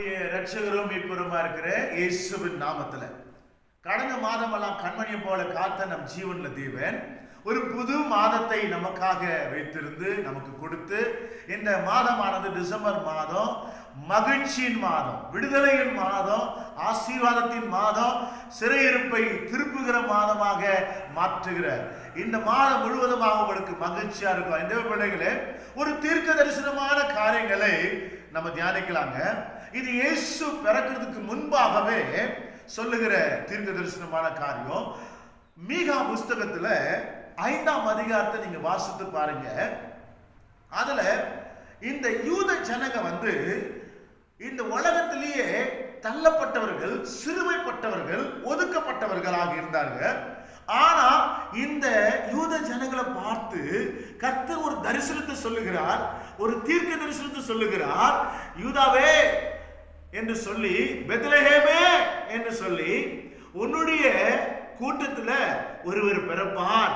ரட்சகரும் மீட்பருமா இருக்கிற இயேசுவின் நாமத்துல. கடந்த மாதமெல்லாம் கண்மணியை போல காத்த நம் ஜீவன்ல தேவன் ஒரு புது மாதத்தை நமக்காக வைத்திருந்து நமக்கு கொடுத்து இந்த மாதமானது டிசம்பர் மாதம் மகிழ்ச்சியின் மாதம் விடுதலையின் மாதம் ஆசீர்வாதத்தின் மாதம் சிறையிருப்பை திருப்புகிற மாதமாக மாற்றுகிறார். இந்த மாதம் முழுவதுமாக உங்களுக்கு மகிழ்ச்சியா இருக்கும். இந்த பிள்ளைகளே ஒரு தீர்க்க தரிசனமான காரியங்களை நம்ம தியானிக்கலாங்க. இது இயேசு பிறக்கிறதுக்கு முன்பாகவே சொல்லுகிற தீர்க்க தரிசனமான காரியம். மீகா புஸ்தகத்துல ஐந்தாம் அதிகாரத்தை நீங்க வாசித்து பாருங்க. அதுல இந்த யூத ஜனங்க வந்து இந்த உலகத்திலேயே தள்ளப்பட்டவர்கள் சிறுமைப்பட்டவர்கள் ஒதுக்கப்பட்டவர்களாக இருந்தார்கள் ஆனா இந்த யூத ஜனங்களை பார்த்து கர்த்தர் ஒரு தரிசனத்தை சொல்லுகிறார் ஒரு தீர்க்க தரிசனத்தை சொல்லுகிறார். யூதாவே என்று சொல்லி பெத்லஹேமே என்று சொல்லி உன்னுடைய கூட்டத்தில் ஒருவர் பிறப்பார்.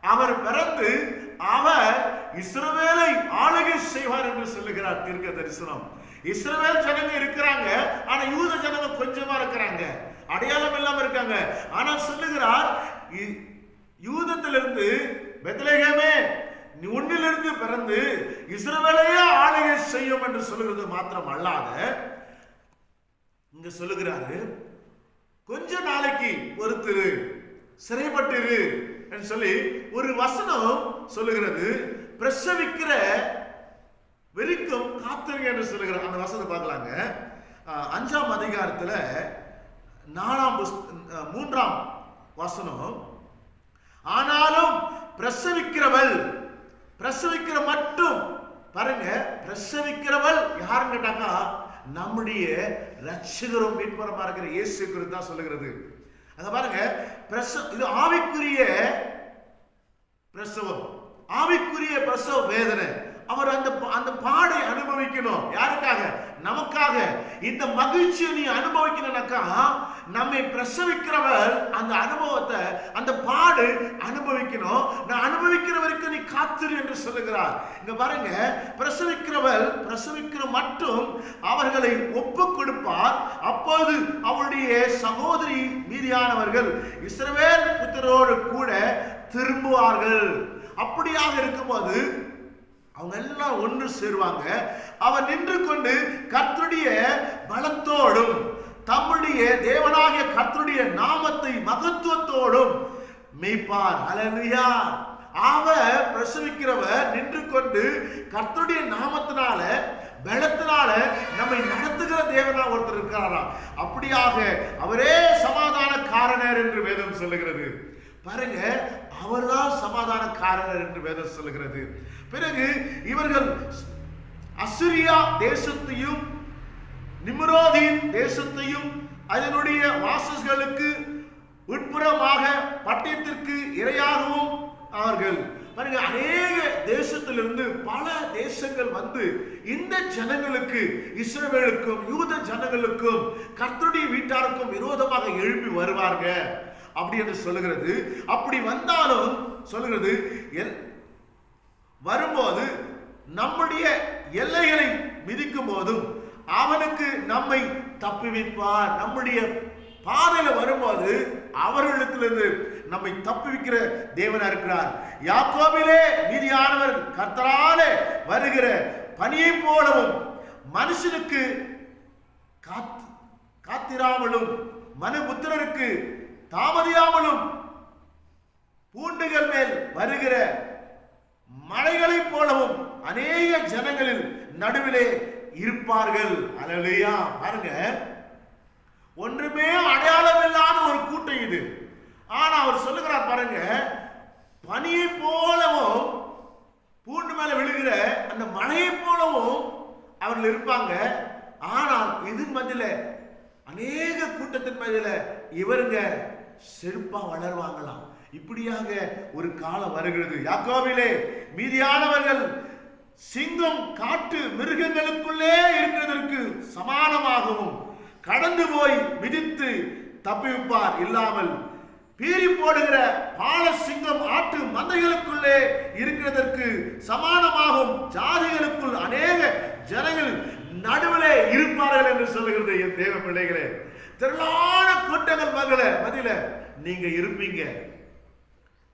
அவர் பிறந்து அவர் இஸ்ரவேலை ஆளுகை செய்வார் என்று சொல்லுகிறார் தீர்க்க தரிசனம் இஸ்ரவேல் ஜனங்க இருக்கிறாங்க ஆனா யூத ஜனங்க கொஞ்சமா இருக்கிறாங்க. அடையாளம் இல்லாம இருக்காங்க. ஆனா சொல்லுகிறார் இ- யூதத்திலிருந்து பெத்லகேமே நீ உன்னிலிருந்து பிறந்து இஸ்ரவேலையே ஆளுகை செய்யும் என்று சொல்லுகிறது மாத்திரம் அல்லாத இங்க சொல்லுகிறாரு கொஞ்ச நாளைக்கு பொறுத்திரு சிறைப்பட்டிரு என்று சொல்லி ஒரு வசனம் சொல்லுகிறது. பிரசவிக்கிற வெறிக்கும் காத்திருங்க என்று சொல்லுகிறார் அந்த வசனத்தை பார்க்கலாங்க. அஞ்சாம் அதிகாரத்தில் நாலாம் மூன்றாம் வசனம் ஆனாலும் பிரசவிக்கிறவள் பிரசவிக்கிற மட்டும் பாருங்க பிரசவிக்கிறவள் யாருன்னு கேட்டாக்கா நம்முடைய ரட்சகரும் மீட்பரமாக இருக்கிற இயேசு கிறிஸ்து தான் சொல்லுகிறது. அங்க பாருங்க பிரசவம் இது ஆவிக்குரிய பிரசவம். ஆவிக்குரிய பிரசவ வேதனை. அவர் அந்த அந்த பாடை அனுபவிக்கணும். யாரு நமக்காக இந்த மகிழ்ச்சியை நீ அனுபவிக்கணும்னாக்கா நம்மை பிரசவிக்கிறவர் அந்த அனுபவத்தை அந்த பாடு அனுபவிக்கணும். நான் அனுபவிக்கிற வரைக்கும் நீ காத்திரு என்று சொல்லுகிறார். இங்க பாருங்க பிரசவிக்கிறவர் பிரசவிக்கிற மட்டும் அவர்களை ஒப்பு கொடுப்பார். அப்போது அவருடைய சகோதரி மீதியானவர்கள் இஸ்ரவேல் புத்தரோடு கூட திரும்புவார்கள். அப்படியாக இருக்கும்போது அவங்க எல்லாம் ஒன்று சேருவாங்க. அவர் நின்று கொண்டு கர்த்தருடைய பலத்தோடும் தம்முடைய தேவனாகிய கர்த்தருடைய நாமத்தை மகத்துவத்தோடும் மெய்ப்பார். அலலுயா அவர் பிரசவிக்கிறவர் நின்று கொண்டு கர்த்தருடைய நாமத்தினால பலத்தினால நம்மை நடத்துகிற தேவனா ஒருத்தர் இருக்கிறாராம். அப்படியாக அவரே சமாதான காரணர் என்று வேதம் சொல்லுகிறது. பாருங்க அவர்தான் சமாதானக்காரர் என்று வேதம் சொல்லுகிறது. பிறகு இவர்கள் அசிரியா தேசத்தையும் நிம்ரோதியின் தேசத்தையும் அதனுடைய வாசஸ்களுக்கு உட்புறமாக பட்டயத்திற்கு இரையாகவும் அவர்கள். பாருங்க அநேக தேசத்திலிருந்து பல தேசங்கள் வந்து இந்த ஜனங்களுக்கு இஸ்ரவேலுக்கும் யூத ஜனங்களுக்கும் கர்த்தருடைய வீட்டாருக்கும் விரோதமாக எழுப்பி வருவார்கள். அப்படி என்று சொல்லுகிறது. அப்படி வந்தாலும் சொல்லுகிறது எல் வரும்போது நம்முடைய எல்லைகளை மிதிக்கும் போதும் அவனுக்கு நம்மை தப்புவிப்பார். நம்முடைய பாதையில வரும்போது அவர்களிடத்திலிருந்து நம்மை தப்புவிக்கிற தேவனா இருக்கிறார். யாக்கோபிலே நீதியானவர் கர்த்தராலே வருகிற பணியை போலவும் மனுஷனுக்கு காத்து காத்திராமலும் மனுபுத்திரருக்கு தாமதியாமலும் பூண்டுகள் மேல் வருகிற மலைகளைப் போலவும் அநேக ஜனங்களில் நடுவிலே இருப்பார்கள். அலலுயா பாருங்க. ஒன்றுமே அடையாளம் இல்லாத ஒரு கூட்டம் இது. ஆனா அவர் சொல்லுகிறார் பாருங்க பனியை போலவும் பூண்டு மேல விழுகிற அந்த மழையை போலவும் அவர்கள் இருப்பாங்க. ஆனால் இது மத்தியில அநேக கூட்டத்தின் மத்தியில இவருங்க செருப்பா வளருவாங்களாம். இப்படியாக ஒரு காலம் வருகிறது. யாக்கோவிலே மீதியானவர்கள் சிங்கம் காட்டு மிருகங்களுக்குள்ளே இருக்கிறதற்கு சமானமாகவும் கடந்து போய் மிதித்து தப்பிப்பார். இல்லாமல் பீறி போடுகிற பால சிங்கம் ஆட்டு மந்தைகளுக்குள்ளே இருக்கிறதற்கு சமானமாகும் ஜாதிகளுக்குள் அநேக ஜனங்கள் நடுவிலே இருப்பார்கள் என்று சொல்லுகிறது என் தேவ பிள்ளைகளே. திரளான கூட்டங்கள் மகள மதியில நீங்க இருப்பீங்க.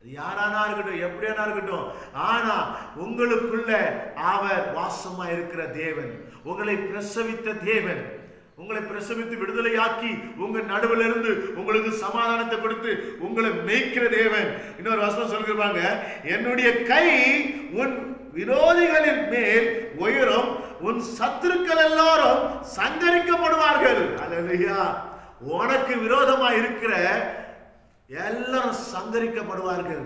யாரானா இருக்கட்டும் எப்படியானா இருக்கட்டும் ஆனா உங்களுக்குள்ள அவர் வாசமா இருக்கிற தேவன் உங்களை பிரசவித்த தேவன் உங்களை பிரசவித்து விடுதலையாக்கி உங்க நடுவில் இருந்து உங்களுக்கு சமாதானத்தை கொடுத்து உங்களை மேய்க்கிற தேவன். இன்னொரு வசனம் சொல்லிருப்பாங்க என்னுடைய கை உன் விரோதிகளின் மேல் உயரும் உன் சத்துருக்கள் எல்லாரும் சங்கரிக்கப்படுவார்கள். அல்லையா உனக்கு விரோதமா இருக்கிற எல்லாரும் சங்கரிக்கப்படுவார்கள்.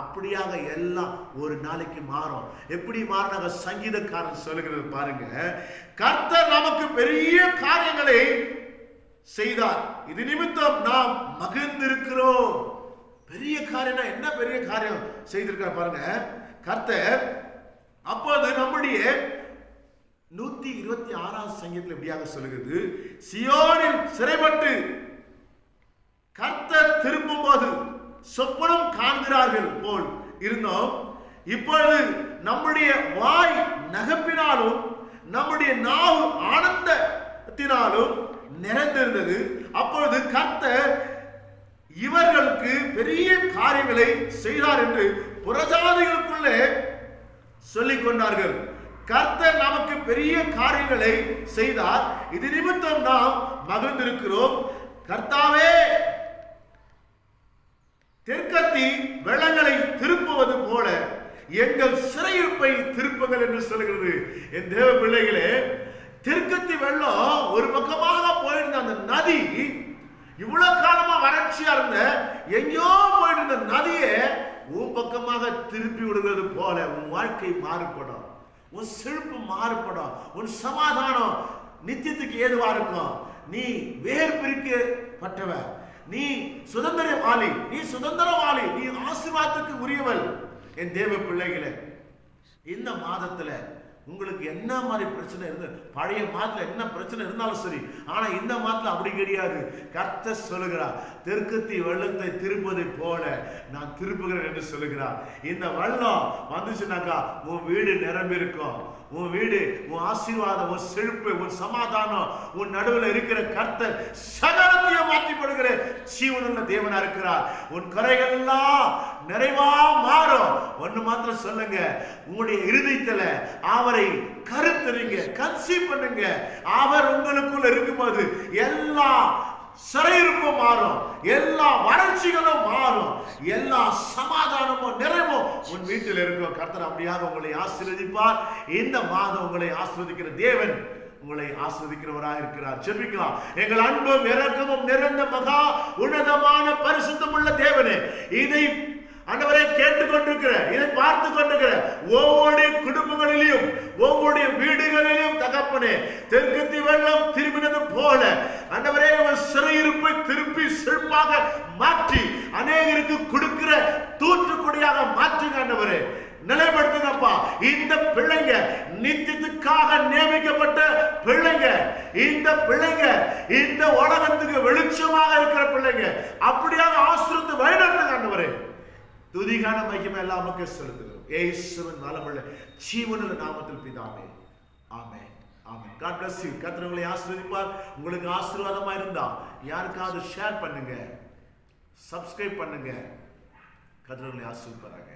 அப்படியாக எல்லாம் ஒரு நாளைக்கு மாறும். எப்படி மாறினாங்க? சங்கீதக்காரன் சொல்லுகிறது பாருங்க. கர்த்தர் நமக்கு பெரிய காரியங்களை செய்தார். இது நிமித்தம் நாம் மகிழ்ந்திருக்கிறோம். பெரிய காரியம்னா என்ன பெரிய காரியம் செய்திருக்கார் பாருங்க. கர்த்தர் அப்போது நம்முடைய நூத்தி இருபத்தி ஆறாவது சங்கத்தில் எப்படியாக சொல்லுகிறது? சியோனில் சிறைப்பட்டு கர்த்தர் திரும்பும் போது சொப்பனம் காண்கிறார்கள் போல் இருந்தோம். இப்பொழுது நம்முடைய வாய் நகப்பினாலும் நம்முடைய நாவு ஆனந்தத்தினாலும் நிறைந்திருந்தது. அப்பொழுது கர்த்தர் இவர்களுக்கு பெரிய காரியங்களை செய்தார் என்று புறஜாதிகளுக்குள்ளே சொல்லிக் கொண்டார்கள். கர்த்தர் நமக்கு பெரிய காரியங்களை செய்தார். இது நிமித்தம் நாம் மகிழ்ந்திருக்கிறோம். கர்த்தாவே தெற்கத்தி வெள்ளங்களை திருப்புவது போல எங்கள் சிறையிருப்பை திருப்புங்கள் என்று சொல்கிறது என் தேவ பிள்ளைகளே தெற்கத்தி வெள்ளம் ஒரு பக்கமாக போயிருந்த அந்த நதி இவ்வளவு காலமா வறட்சியா இருந்த எங்கேயோ போயிருந்த நதியை உன் பக்கமாக திருப்பி விடுவது போல உன் வாழ்க்கை மாறுபடும். உன் செழிப்பு மாறுபடும். உன் சமாதானம் நித்தியத்துக்கு ஏதுவா இருக்கும்? நீ வேர் பிரிக்கப்பட்டவ நீ சுதந்திரவாளி. நீ சுதந்திரவாளி. நீ ஆசீர்வாதத்துக்கு உரியவள். என் தேவ பிள்ளைகளே இந்த மாதத்துல உங்களுக்கு என்ன மாதிரி பிரச்சனை இருந்து பழைய மாதத்தில் என்ன பிரச்சனை இருந்தாலும் சரி ஆனால் இந்த மாதத்தில் அப்படி கிடையாது. கர்த்த சொல்லுகிறார் தெற்குத்தி வெள்ளத்தை திருப்பதை போல நான் திருப்புகிறேன் என்று சொல்லுகிறார். இந்த வெள்ளம் வந்துச்சுனாக்கா உன் வீடு நிரம்பி இருக்கும் உன் வீடு உன் ஆசீர்வாதம் உன் செழிப்பு உன் சமாதானம் உன் நடுவில் இருக்கிற கர்த்தர் சகலத்தையும் மாற்றிப்படுகிற ஜீவனுள்ள தேவனா இருக்கிறார். உன் குறைகள் எல்லாம் நிறைவா மாறும். ஒன்று மாத்திரம் சொல்லுங்க. உங்களுடைய இருதயத்துல அவரை கருத்துறீங்க கன்சீவ் பண்ணுங்க. அவர் உங்களுக்குள்ள இருக்கும்போது எல்லா சிறையிருப்பும் மாறும். எல்லா வறட்சிகளும் மாறும். எல்லா சமாதானமும் நிறைவும் உன் வீட்டில் இருக்கும். கர்த்தர் அப்படியாக உங்களை ஆசீர்வதிப்பார். இந்த மாதம் உங்களை ஆசீர்வதிக்கிற தேவன் உங்களை ஆஸ்வதிக்கிறவராக இருக்கிறார். செபிக்கலாம் எங்கள் அன்பும் இறக்கமும் நிறைந்த மகா உன்னதமான பரிசுத்தம் உள்ள தேவனே இதை ஆண்டவரை கேட்டுக்கொண்டிருக்கிற இதை பார்த்து கொண்டிருக்கிற ஒவ்வொரு குடும்பங்களிலும் ஒவ்வொரு வீடுகளிலும் தகப்பனே தெற்கத்தி வெள்ளம் திரும்பினது போல ஆண்டவரே உங்கள் சிறையிருப்பை திருப்பி செழிப்பாக மாற்றி அநேகருக்கு கொடுக்கிற தூற்றுக்குடியாக மாற்றுங்க ஆண்டவரே. நிலைப்படுத்துங்கப்பா. இந்த பிள்ளைங்க நித்தியத்துக்காக நியமிக்கப்பட்ட பிள்ளைங்க இந்த பிள்ளைங்க இந்த உலகத்துக்கு வெளிச்சமாக இருக்கிற பிள்ளைங்க அப்படியாக ஆசிரியத்து வழிநடத்துங்க ஆண்டவரே. துதிகான மகிமை எல்லாம் மக்கள் செலுத்துகிறோம் ஏசுவன் நலமுள்ள ஜீவனுள்ள நாமத்தில் பிதாமே ஆமே ஆமே காட் பிளஸ் யூ கர்த்தர் உங்களை ஆசீர்வதிப்பார். உங்களுக்கு ஆசீர்வாதமாக இருந்தா யாருக்காவது ஷேர் பண்ணுங்க. சப்ஸ்கிரைப் பண்ணுங்க. கர்த்தர் உங்களை ஆசீர்வதிப்பாராங்க